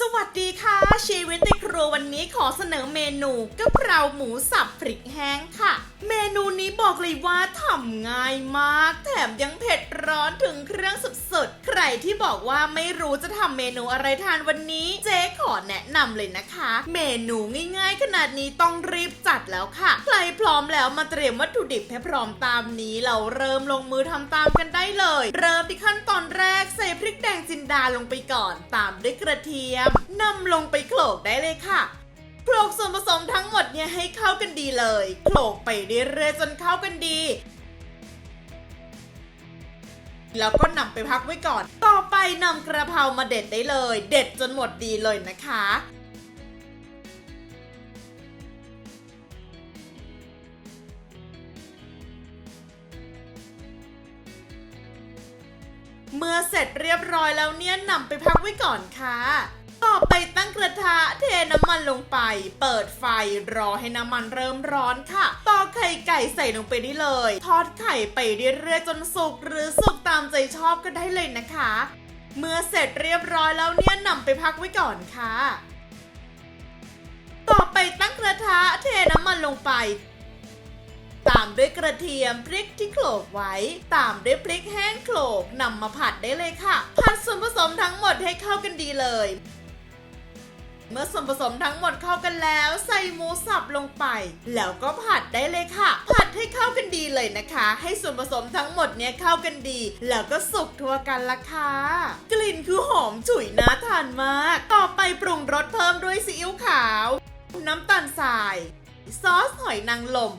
สวัสดีค่ะ ชีวิตในครัววันนี้ขอเสนอเมนูกะเพราหมูสับพริกแห้งค่ะ เมนูนี้บอกเลยว่าทำง่ายมาก แถมยังเผ็ดร้อนถึงเครื่องสุดๆ ใครที่บอกว่าไม่รู้จะทำเมนูอะไรทานวันนี้ เจ๊ขอแนะนำเลยนะคะ เมนูง่ายๆ ขนาดนี้ต้องรีบจัดแล้วค่ะ ใครพร้อมแล้วมาเตรียมวัตถุดิบให้พร้อมตามนี้เราเริ่มลงมือทำตามกันได้เลย เริ่มที่ขั้นตอนแรกใส่พริกแดงจินดาลงไปก่อน ตามด้วยกระเทียมนำลงไปโขลกได้เลยค่ะโขลกส่วนผสมทั้งหมดเนี่ยให้เข้ากันดีเลยโขลกไปเรื่อยๆจนเข้ากันดี แล้วก็นำไปพักไว้ก่อน ต่อไปนำกระเพรามาเด็ดได้เลย เด็ดจนหมดดีเลยนะคะเมื่อเสร็จเรียบร้อยแล้วเนี่ยนำไปพักไว้ก่อนค่ะ ต่อไปตั้งกระทะเทน้ำมันลงไป เปิดไฟรอให้น้ำมันเริ่มร้อนค่ะตอกไข่ไก่ใส่ลงไปได้เลย ทอดไข่ไปเรื่อยๆจนสุกหรือสุกตามใจชอบก็ได้เลยนะคะ เมื่อเสร็จเรียบร้อยแล้วเนี่ยนำไปพักไว้ก่อนค่ะ ต่อไปตั้งกระทะเทน้ำมันลงไปตามด้วยกระเทียมพริกที่โขลกไว้ ตามด้วยพริกแห้งโขลกนำมาผัดได้เลยค่ะ ผัดส่วนผสมทั้งหมดให้เข้ากันดีเลย เมื่อส่วนผสมทั้งหมดเข้ากันแล้วใส่หมูสับลงไป แล้วก็ผัดได้เลยค่ะ ผัดให้เข้ากันดีเลยนะคะ ให้ส่วนผสมทั้งหมดเนี้ยเข้ากันดี แล้วก็สุกทั่วกันละค่ะ กลิ่นคือหอมฉุยน่าทานมาก ต่อไปปรุงรสเพิ่มด้วยซีอิ๊วขาว น้ำตาลทราย ซอสหอยนางรม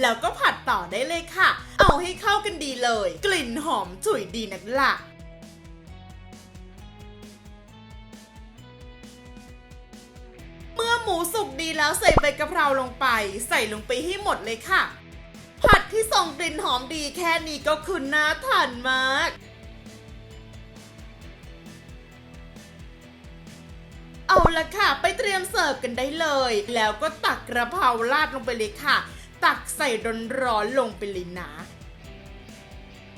แล้วก็ผัดต่อได้เลยค่ะ เอาให้เข้ากันดีเลย กลิ่นหอมฉุยดีนักล่ะ หมูสุกดีแล้วใส่ใบกะเพราลงไป ใส่ลงไปให้หมดเลยค่ะ ผัดที่ส่งกลิ่นหอมดีแค่นี้ก็คือน่าทานมากเอาละค่ะ ไปเตรียมเสิร์ฟกันได้เลย แล้วก็ตักกระเพราราดลงไปเลยค่ะ ตักใส่ร้อนๆลงไปเลยนะ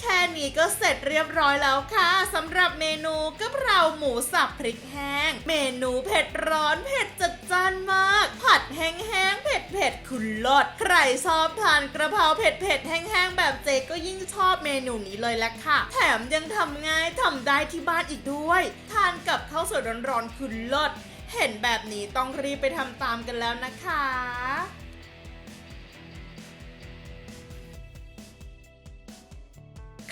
แค่นี้ก็เสร็จเรียบร้อยแล้วค่ะสำหรับเมนูกะเหมูสับพริกแห้ง เมนูเผ็ดร้อนเผ็ดจัดจ้านมาก ผัดแห้งๆเผ็ดเผ็ดๆคุณลดใครชอบทานกระเพราเผ็ดเผ็ดๆแห้งๆแบบเจก็ยิ่งชอบเมนูนี้เลยละค่ะ แถมยังทำง่ายทำได้ที่บ้านอีกด้วย ทานกับข้าวสวยร้อนๆคุณลดเห็นแบบนี้ต้องรีบไปทำตามกันแล้วนะคะ